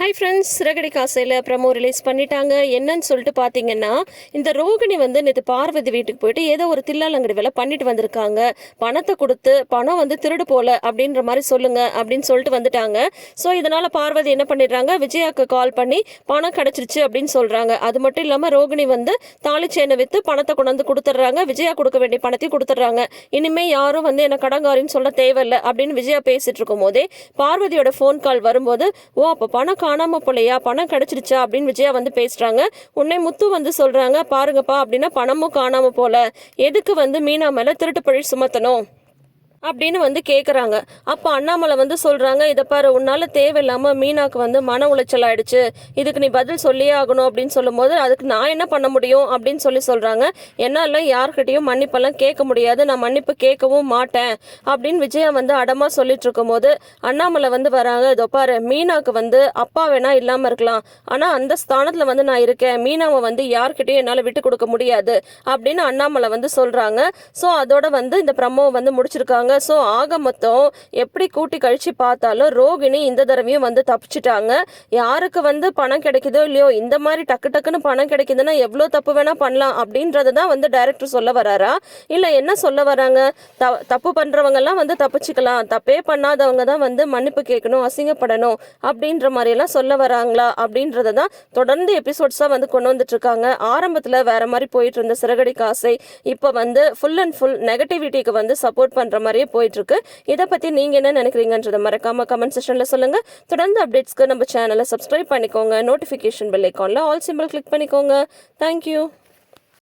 Hi friends சிறகடி காசையில் promo release பண்ணிட்டாங்க. என்னன்னு சொல்லிட்டு பார்த்தீங்கன்னா இந்த ரோகிணி வந்து நேற்று பார்வதி வீட்டுக்கு போயிட்டு ஏதோ ஒரு தில்லாலங்கடி வேலை பண்ணிட்டு வந்திருக்காங்க. பணத்தை கொடுத்து பணம் வந்து திருடு போல அப்படின்ற மாதிரி சொல்லுங்க அப்படின்னு சொல்லிட்டு வந்துட்டாங்க. ஸோ இதனால் பார்வதி என்ன பண்ணிடுறாங்க? விஜயாக்கு கால் பண்ணி பணம் கிடச்சிருச்சு அப்படின்னு சொல்கிறாங்க அது மட்டும் இல்லாமல் ரோகிணி வந்து தாலி விற்று பணத்தை கொண்டு வந்து கொடுத்துட்றாங்க. விஜயா கொடுக்க வேண்டிய பணத்தையும் கொடுத்துட்றாங்க. இனிமேல் யாரும் வந்து என்ன கடங்காரின்னு சொல்ல தேவையில்லை அப்படின்னு விஜயா பேசிட்டு இருக்கும் போதே பார்வதியோட ஃபோன் கால் வரும்போது ஓ அப்போ பணம் காணாம போலையா? பணம் கிடைச்சிருச்சா அப்படின்னு விஜயா வந்து பேசுறாங்க. உன்னை முத்து வந்து சொல்றாங்க பாருங்கப்பா அப்படின்னா பணமும் காணாம போல. எதுக்கு வந்து மீனா மேல திருட்டு பழி சுமத்தணும்? அப்படின்னு வந்து கேட்குறாங்க அப்போ அண்ணாமலை வந்து சொல்கிறாங்க இதை பாரு உன்னால் தேவையில்லாமல் மீனாக்கு வந்து மன உளைச்சல் ஆயிடுச்சு. இதுக்கு நீ பதில் சொல்லியே ஆகணும் அப்படின்னு சொல்லும்போது அதுக்கு நான் என்ன பண்ண முடியும்? அப்படின்னு சொல்லி சொல்கிறாங்க என்னால் யார்கிட்டையும் மன்னிப்பெல்லாம் கேட்க முடியாது. நான் மன்னிப்பு கேட்கவும் மாட்டேன் அப்படின்னு விஜயா வந்து அடமாக சொல்லிட்டு இருக்கும்போது அண்ணாமலை வந்து வராங்க. இதோ பாரு மீனாக்கு வந்து அப்பா வேணா இல்லாமல் இருக்கலாம். ஆனால் அந்த ஸ்தானத்தில் வந்து நான் இருக்கேன். மீனாவை வந்து யார்கிட்டையும் என்னால் விட்டு கொடுக்க முடியாது அப்படின்னு அண்ணாமலை வந்து சொல்கிறாங்க ஸோ அதோட வந்து இந்த ப்ரமோ வந்து முடிச்சிருக்காங்க. ஸோ ஆக மொத்தம் எப்படி கூட்டி கழிச்சு பார்த்தாலும் ரோகிணி இந்த தடவையும் வந்து தப்பிச்சிட்டாங்க. யாருக்கு வந்து பணம் கிடைக்குதோ இல்லையோ இந்த மாதிரி டக்கு டக்குன்னு பணம் கிடைக்குதுன்னா எவ்வளோ தப்பு வேணால் பண்ணலாம் அப்படின்றது தான் வந்து டைரக்டர் சொல்ல வராரா? இல்லை என்ன சொல்ல வராங்க? த தப்பு பண்ணுறவங்கெல்லாம் வந்து தப்பிச்சுக்கலாம். தப்பே பண்ணாதவங்க தான் வந்து மன்னிப்பு கேட்கணும் அசிங்கப்படணும் அப்படின்ற மாதிரியெல்லாம் சொல்ல வராங்களா அப்படின்றத தான் தொடர்ந்து எபிசோட்ஸாக வந்து கொண்டு வந்துட்டுருக்காங்க. ஆரம்பத்தில் வேறு மாதிரி போயிட்டு இருந்த சிறகடி காசை இப்போ வந்து ஃபுல் அண்ட் ஃபுல் நெகட்டிவிட்டிக்கு வந்து சப்போர்ட் பண்ணுற மாதிரி போயிட்டு இருக்கு இதை பற்றி நீங்கள் என்ன நினைக்கிறீங்கன்றதை மறக்காம கமெண்ட் செஷனில் சொல்லுங்கள் தொடர்ந்து அப்டேட்ஸ்க்கு நம்ம சேனலை சப்ஸ்கிரைப் பண்ணிக்கோங்க. நோட்டிஃபிகேஷன் பெல் ஐக்கானில் ஆல் சிம்பிள் கிளிக் பண்ணிக்கோங்க. Thank you